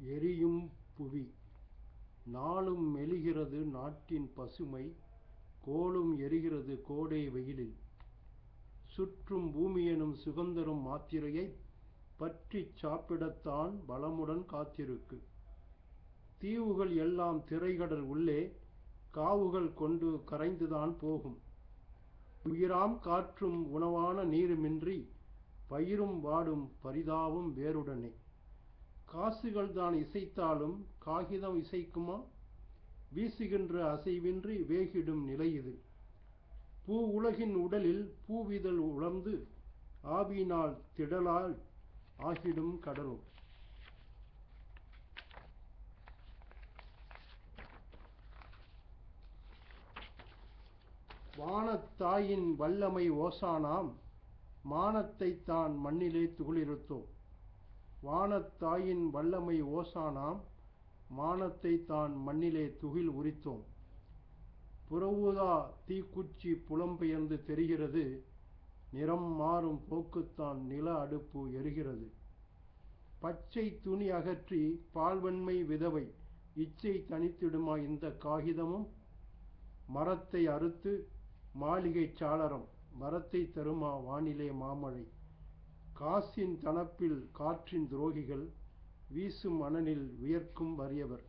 எரியும் புவி. நாளும் மெலிகிறது நாட்டின் பசுமை கோளும் எரிகிறது கோடை வெயிலில். சுற்றும் பூமியெனும் சுகந்தரும் மாத்திரையை பற்றிச் சாப்பிடத்தான் பலமுடன் காத்திருக்கு. தீவுகள் எல்லாம் திரைகடல் உள்ளே காவுகள் கொண்டு கரைந்துதான் போகும். உயிராம் காற்றும் உணவான நீருமின்றி பயிரும் வாடும் பரிதாவும் வேருடனே காசுகள் தான் இசைத்தாலும் காகிதம் இசைக்குமா? வீசுகின்ற அசைவின்றி வேகிடும் நிலை இது. பூ உலகின் உடலில் பூவிதழ் உழந்து ஆவியினால் திடலால் ஆகிடும் கடலும். வானத்தாயின் வல்லமை ஓசானாம். மானத்தை தான் மண்ணிலே துகளிருத்தோம் வானத்தாயின் வல்லமை ஓசானாம் மானத்தை தான் மண்ணிலே துகில் உரித்தோம். புறவுதா தீக்குச்சி புலம்பெயர்ந்து தெரிகிறது நிறம் மாறும் போக்குத்தான் நில அடுப்பு எரிகிறது. பச்சை துணி அகற்றி பால்வன்மை விதவை இச்சை தனித்திடுமா இந்த காகிதமும்? மரத்தை அறுத்து மாளிகை சாளரம் மரத்தை தருமா வானிலே மாமழை? காசின் தனப்பில் காற்றின் துரோகிகள் வீசும் அனலில் வியர்க்கும் வறியவர்.